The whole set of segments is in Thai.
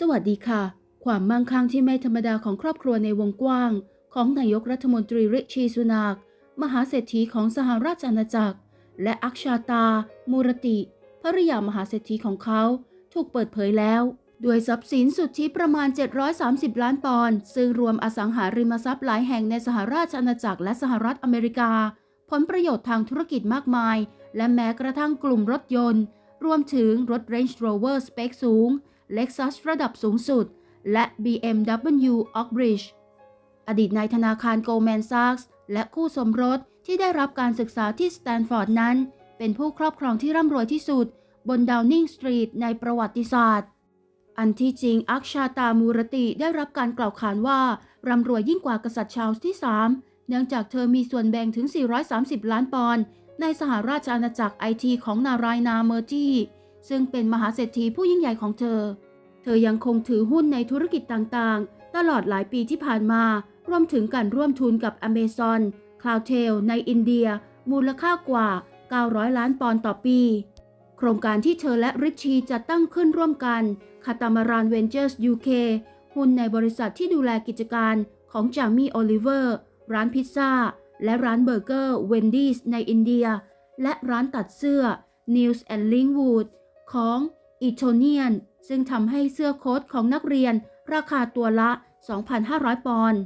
สวัสดีค่ะ ความมั่งคั่งที่ไม่ธรรมดาของครอบครัวในวงกว้าง ของนายกรัฐมนตรีริชีสุนากมหาเศรษฐีของสหราชอาณาจักร และอักชาตา มูรติภริยามหาเศรษฐีของเขา ถูกเปิดเผยแล้ว ด้วยทรัพย์สินสุทธิประมาณ 730 ล้านปอนด์ซึ่งรวมอสังหาริมทรัพย์หลายแห่งในสหราชอาณาจักรและสหรัฐอเมริกา ผลประโยชน์ทางธุรกิจมากมาย และแม้กระทั่งกลุ่มรถยนต์ รวมถึงรถ Range Rover สเปคสูง Lexus ระดับสูงสุด และ BMW Oakbridge อดีตนายธนาคาร Goldman Sachs และคู่สมรสที่ได้รับการศึกษาที่สแตนฟอร์ดนั้น เป็นผู้ครอบครองที่ร่ำรวยที่สุด บนดาวนิงสตรีทในประวัติศาสตร์ อันที่จริงอักชาตามูรติได้รับการกล่าวขานว่าร่ำรวยยิ่งกว่ากษัตริย์ชาร์ลส์ที่ 3 เนื่องจากเธอมีส่วนแบ่งถึง 430 ล้านปอนด์ในสหราชอาณาจักรไอทีของนารายนาเมอร์จี ซึ่งเป็นมหาเศรษฐีผู้ยิ่งใหญ่ของเธอ เธอยังคงถือหุ้นในธุรกิจต่างๆ ตลอดหลายปีที่ผ่านมารวมถึงการร่วมทุนกับ Amazon Cloudtail ในอินเดีย มูลค่ากว่า 900 ล้านปอนด์ต่อปี โครงการที่เธอและริชชีจัดตั้งขึ้นร่วมกันคาตามารานเวนเจอร์ส UK หุ้นในบริษัทที่ดูแลกิจการของจามี่โอลิเวอร์ ร้านพิซซ่า และร้านเบอร์เกอร์เวนดี้ในอินเดีย และร้านตัดเสื้อ News and Linkwood ของ e t o n i a n ซึ่งทำให้เสื้อโค้ทของนักเรียนราคาตัวละ 2,500 ปอนด์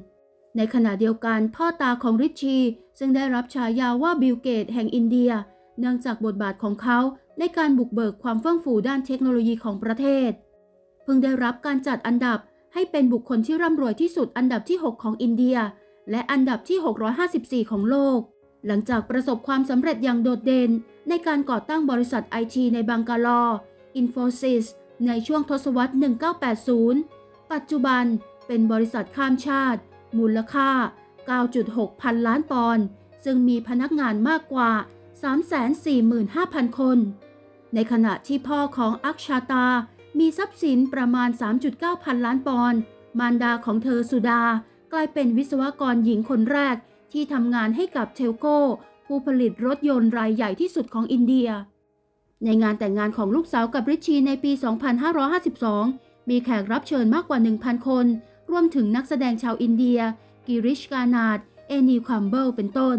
ในขณะเดียวกันพ่อตาของริชชีซึ่งได้รับฉายาว่าบิลเกตแห่งอินเดีย เนื่องจากบทบาทของเขาในการบุกเบิกความเฟื่องฟูด้านเทคโนโลยีของประเทศ เพิ่งได้รับการจัดอันดับให้เป็นบุคคลที่ร่ำรวยที่สุดอันดับที่ 6 ของอินเดีย และอันดับที่ 654 ของโลก หลังจากประสบความสำเร็จอย่างโดดเด่น ในการก่อตั้งบริษัทไอทีในบังกาลอ Infosys ในช่วงทศวรรษ 1980 ปัจจุบันเป็นบริษัทข้ามชาติ มูลค่า 9.6 พันล้านปอนด์ ซึ่งมีพนักงานมากกว่า 345,000 คน ในขณะที่พ่อของอักชาตา มีทรัพย์สินประมาณ 3.9 พันล้านปอนด์ มารดาของเธอสุดา กลายเป็นวิศวกรหญิงคนแรก ที่ทำงานให้กับเทลโกผู้ผลิตรถยนต์รายใหญ่ที่สุดของอินเดีย ในงานแต่งงานของลูกสาวกับริชชีในปี 2552 มีแขกรับเชิญมากกว่า 1,000 คน รวมถึงนักแสดงชาวอินเดีย กิริชกานาดเอนีควัมเบิลเป็นต้น